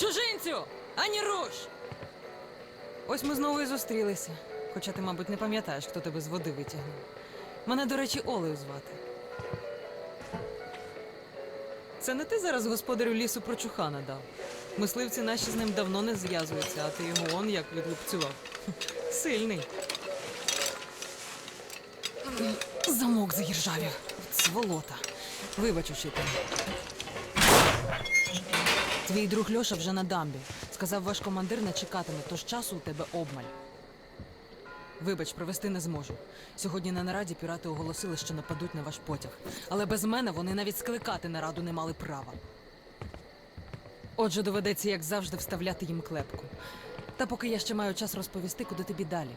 Чужинцю! Ані руш! Ось ми знову і зустрілися. Хоча ти, мабуть, не пам'ятаєш, хто тебе з води витягнув. Мене, до речі, Олею звати. Це не ти зараз господарю лісу про чухана дав. Мисливці наші з ним давно не зв'язуються, а ти йому он як відлупцював. Сильний. Замок заіржавів. От Сволота. Вибач, учитель. Твій друг Льоша вже на дамбі. Сказав, ваш командир не чекатиме, тож часу у тебе обмаль. Вибач, провести не зможу. Сьогодні на нараді пірати оголосили, що нападуть на ваш потяг. Але без мене вони навіть скликати нараду не мали права. Отже, доведеться, як завжди, вставляти їм клепку. Та поки я ще маю час розповісти, куди тобі далі.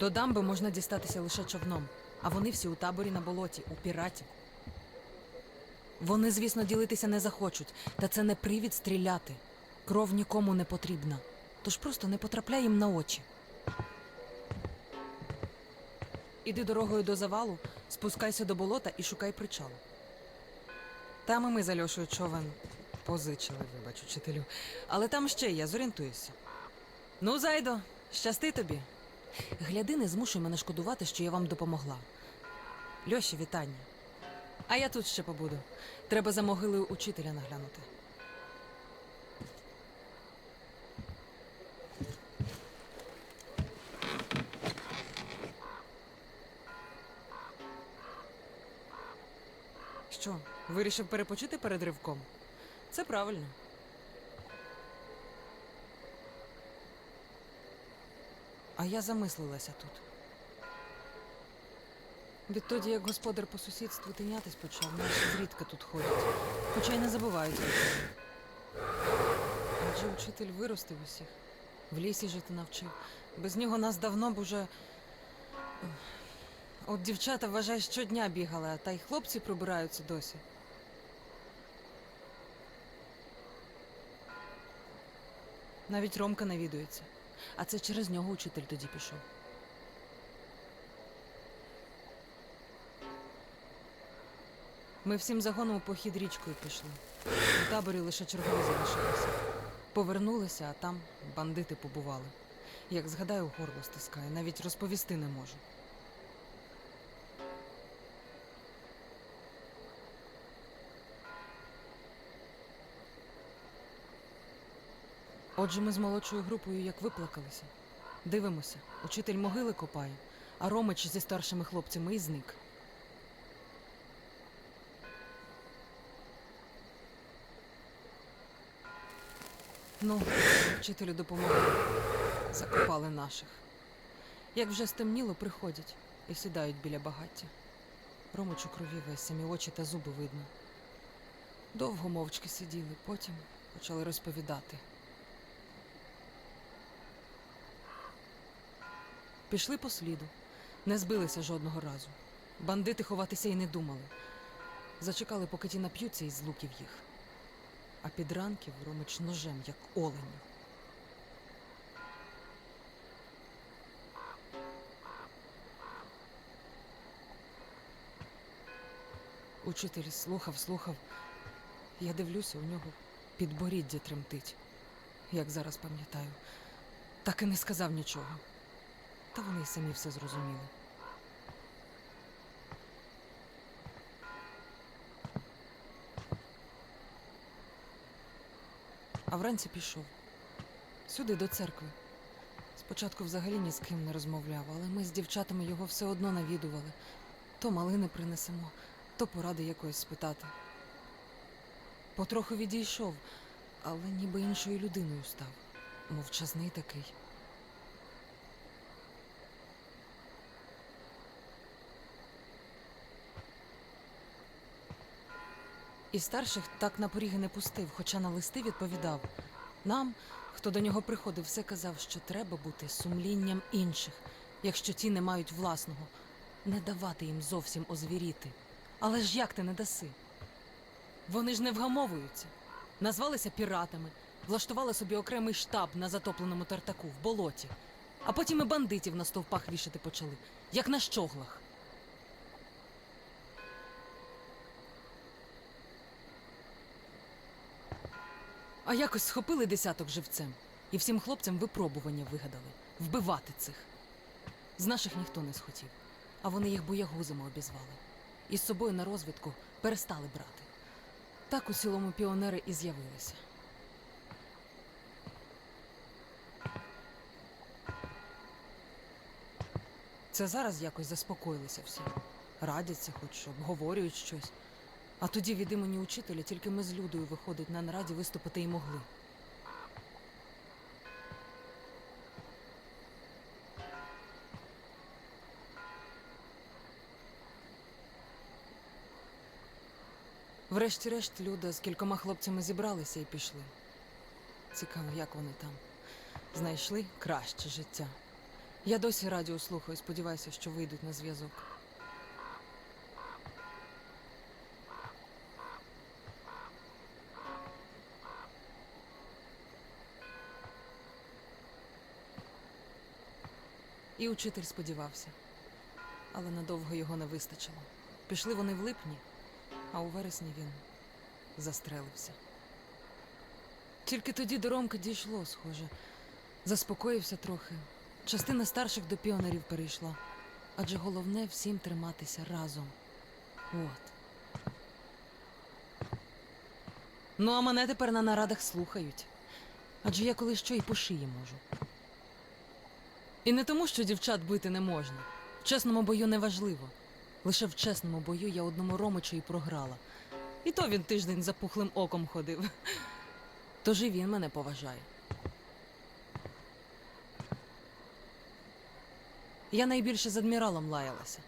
До дамби можна дістатися лише човном, а вони всі у таборі на болоті, у піратів. Вони, звісно, ділитися не захочуть, та це не привід стріляти. Кров нікому не потрібна. Тож просто не потрапляй їм на очі. Іди дорогою до завалу, спускайся до болота і шукай причал. Там і ми з Альошою човен позичили, вибач, учителю. Але там ще є, зорієнтуюся. Ну, зайдо, щасти тобі. Гляди, не змушуй мене шкодувати, що я вам допомогла. Льоші, вітання. А я тут ще побуду. Треба за могилою учителя наглянути. Що, вирішив перепочити перед ривком? Це правильно. А я замислилася тут. Відтоді, як господар по сусідству тинятись почав, наші зрідка тут ходять. Хоча й не забувають. Адже учитель виростив усіх, в лісі жити навчив. Без нього нас давно б уже. От дівчата, вважай, щодня бігали, а та й хлопці прибираються досі. Навіть Ромка навідується. А це через нього учитель тоді пішов. Ми всім загоном у похід річкою пішли. У таборі лише чергові залишилися. Повернулися, а там бандити побували. Як згадаю, горло стискає, навіть розповісти не можу. Отже, ми з молодшою групою як виплакалися. Дивимося, учитель могили копає, а Ромич зі старшими хлопцями і зник. Ну, вчителю допомогли. Закопали наших. Як вже стемніло, приходять і сідають біля багаття. Ромич у крові весь, самі очі та зуби видно. Довго мовчки сиділи, потім почали розповідати. Пішли по сліду, не збилися жодного разу. Бандити ховатися й не думали. Зачекали, поки ті нап'ються і з луків їх. А під ранків Ромич ножем, як олень. Учитель слухав, слухав. Я дивлюся, у нього підборіддя тремтить, як зараз пам'ятаю. Так і не сказав нічого. Та вони й самі все зрозуміли. А вранці пішов. Сюди, до церкви. Спочатку взагалі ні з ким не розмовляв, але ми з дівчатами його все одно навідували. То малини принесемо, то поради якоїсь спитати. Потроху відійшов, але ніби іншою людиною став. Мовчазний такий. І старших так на поріги не пустив, хоча на листи відповідав. Нам, хто до нього приходив, все казав, що треба бути сумлінням інших, якщо ті не мають власного, не давати їм зовсім озвіріти. Але ж як ти не даси? Вони ж не вгамовуються. Назвалися піратами, влаштували собі окремий штаб на затопленому тартаку в болоті, а потім і бандитів на стовпах вішати почали, як на щоглах. А якось схопили десяток живцем, і всім хлопцям випробування вигадали вбивати цих. З наших ніхто не схотів, а вони їх боягузами обізвали. І з собою на розвідку перестали брати. Так у цілому піонери і з'явилися. Це зараз якось заспокоїлися всі. Радяться, хоч обговорюють щось. А тоді від імені учителя тільки ми з Людою виходить на нараді виступити і могли. Врешті-решт Люда з кількома хлопцями зібралися і пішли. Цікаво, як вони там. Знайшли краще життя. Я досі радіо слухаю, сподіваюся, що вийдуть на зв'язок. І учитель сподівався, але надовго його не вистачило. Пішли вони в липні, а у вересні він застрелився. Тільки тоді до Ромки дійшло, схоже. Заспокоївся трохи. Частина старших до піонерів перейшла. Адже головне всім триматися разом. От. Ну, а мене тепер на нарадах слухають. Адже я коли що і по шиї можу. І не тому, що дівчат бити не можна. В чесному бою не важливо. Лише в чесному бою я одному Ромичу і програла. І то він тиждень за пухлим оком ходив. Тож і він мене поважає. Я найбільше з адміралом лаялася.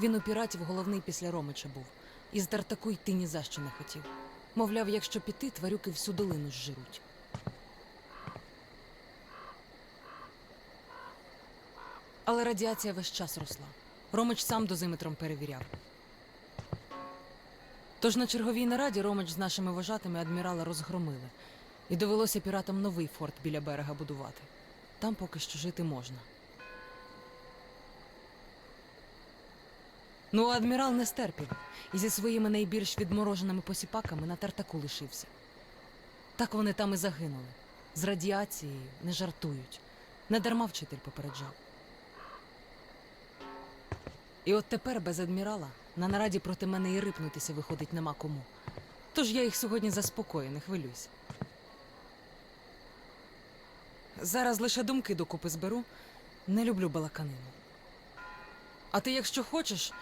Він у піратів головний після Ромича був. І з Тартаку йти ні за що не хотів. Мовляв, якщо піти, тварюки всю долину зжируть. Але радіація весь час росла. Ромич сам дозиметром перевіряв. Тож на черговій нараді Ромич з нашими вожатими адмірала розгромили, і довелося піратам новий форт біля берега будувати. Там поки що жити можна. Ну, а адмірал не стерпів і зі своїми найбільш відмороженими посіпаками на тартаку лишився. Так вони там і загинули. З радіацією не жартують. Недарма вчитель попереджав. І от тепер без адмірала на нараді проти мене і рипнутися виходить нема кому. Тож я їх сьогодні заспокою, не хвилюйся. Зараз лише думки докупи зберу. Не люблю балаканину. А ти, якщо хочеш,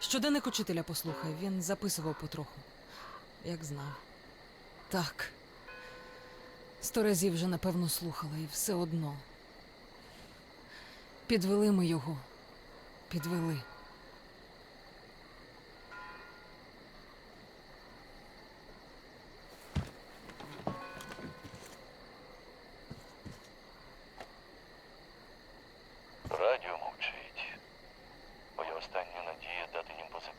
щоденник учителя послухай, він записував потроху. Як знав. Так. Сто разів вже, напевно, слухала, і все одно. Підвели ми його. Підвели. pasa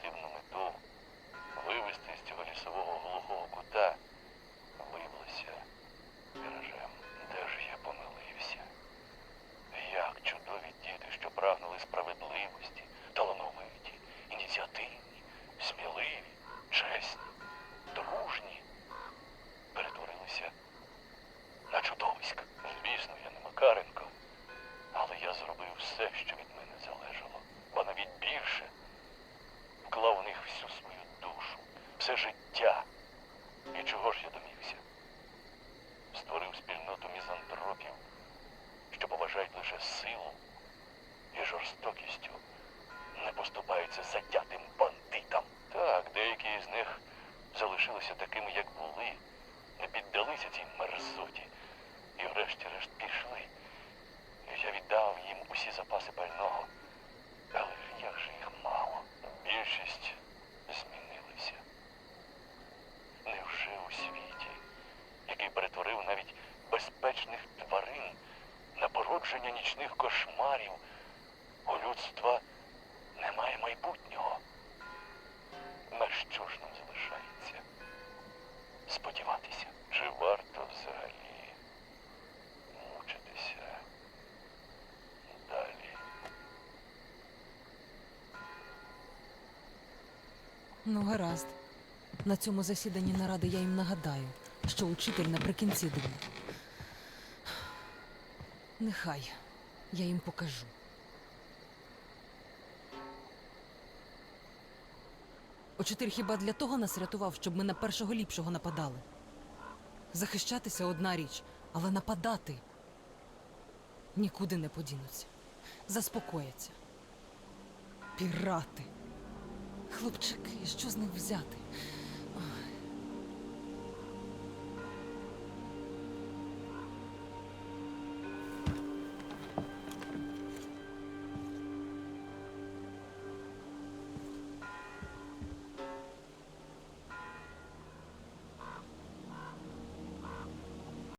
Ну, гаразд. На цьому засіданні наради я їм нагадаю, що учитель наприкінці дня. Нехай я їм покажу. Учитель хіба для того нас рятував, щоб ми на першого ліпшого нападали? Захищатися одна річ, але нападати нікуди не подінуться. Заспокояться. Пірати. Хлопчики, що з них взяти?